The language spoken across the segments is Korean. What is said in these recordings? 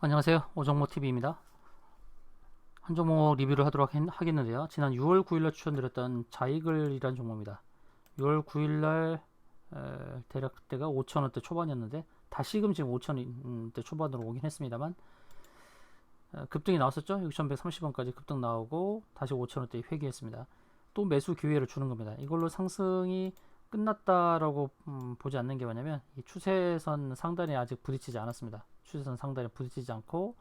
안녕하세요. 오정모TV입니다. 한 종목 리뷰를 하도록 했- 하겠는데요. 지난 6월 9일날 추천드렸던 자이글이라는 종목입니다. 6월 9일날 대략 그때가 5천원대 초반이었는데 다시금 지금 5천원대 초반으로 오긴 했습니다만 어, 급등이 나왔었죠. 6,130원까지 급등 나오고 다시 5천원대 회귀했습니다. 또 매수 기회를 주는 겁니다. 이걸로 상승이 끝났다라고 음, 보지 않는 게 뭐냐면 이 추세선 상단에 아직 부딪히지 않았습니다. 추세선 상단에 부딪히지 않고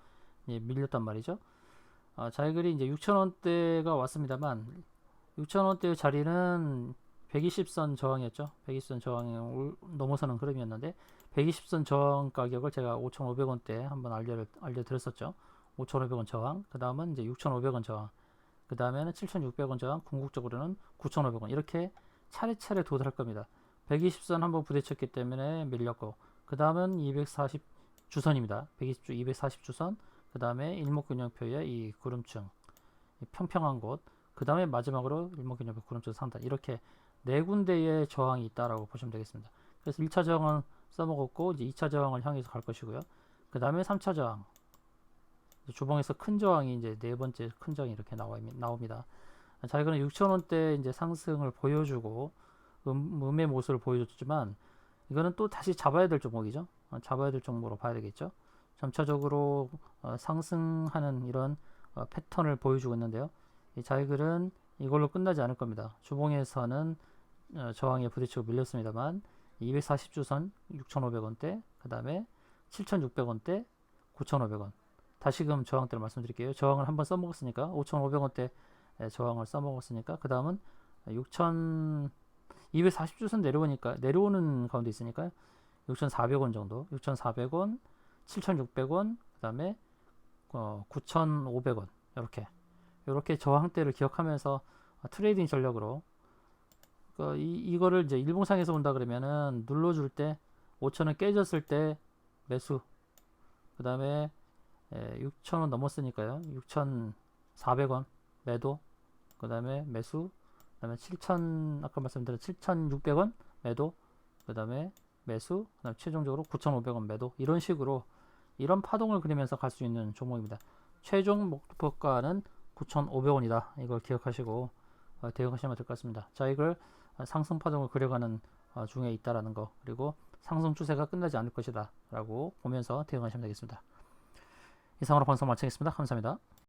예, 밀렸단 말이죠. 아, 자이글이 이제 6,000원대가 왔습니다만 6,000원대 자리는 120선 저항이었죠. 120선 저항에 올- 넘어서는 흐름이었는데 120선 저항 가격을 제가 5,500원대 한번 알려 알려드렸었죠. 5,500원 저항, 그 다음은 이제 6,500원 저항, 그 다음에는 7,600원 저항, 궁극적으로는 9,500원 이렇게 차례차례 도달할 겁니다. 120선 한번 부딪혔기 때문에 밀렸고, 그 다음은 240 주선입니다. 120주, 240 주선, 그 다음에 일목균형표의 이 구름층, 이 평평한 곳, 그 다음에 마지막으로 일목균형표 구름층 상단 이렇게 네 군데의 저항이 있다라고 보시면 되겠습니다. 그래서 1차 저항은 써먹었고 이제 2차 저항을 향해서 갈 것이고요. 그 다음에 3차 저항, 이제 주봉에서 큰 저항이 이제 네 번째 큰 저항이 이렇게 나와, 나옵니다. 자, 이거는 6,000원대 이제 상승을 보여주고 음, 음의 모습을 보여줬지만 이거는 또 다시 잡아야 될 종목이죠. 어, 잡아야 될 종목으로 봐야 되겠죠. 점차적으로 어, 상승하는 이런 어, 패턴을 보여주고 있는데요. 이 자이글은 이걸로 끝나지 않을 겁니다. 주봉에서는 어, 저항에 부딪히고 밀렸습니다만 240주선 6,500원대, 그 다음에 7,600원대, 9,500원. 다시금 저항대를 말씀드릴게요. 저항을 한번 써먹었으니까 5,500원대 저항을 써먹었으니까 그 다음은 6,000 240주선 내려오니까 내려오는 가운데 있으니까 6,400원 정도, 6,400원, 7,600원, 그 다음에 어, 9,500원. 이렇게. 이렇게 저항대를 기억하면서 트레이딩 전략으로. 그 이, 이거를 이제 일봉상에서 본다 그러면은 눌러줄 때 5,000원 깨졌을 때 매수. 그 다음에 6,000원 넘었으니까요. 6,400원 매도. 그 다음에 매수 그 다음에 7,000 아까 말씀드린 7,600원 매도 그 다음에 매수 그 다음에 최종적으로 9,500원 매도 이런 식으로 이런 파동을 그리면서 갈 수 있는 종목입니다. 최종 목표가는 9,500원이다. 이걸 기억하시고 어, 대응하시면 될 것 같습니다. 자 이걸 어, 상승 파동을 그려가는 어, 중에 있다라는 거 그리고 상승 추세가 끝나지 않을 것이다 라고 보면서 대응하시면 되겠습니다. 이상으로 방송 마치겠습니다. 감사합니다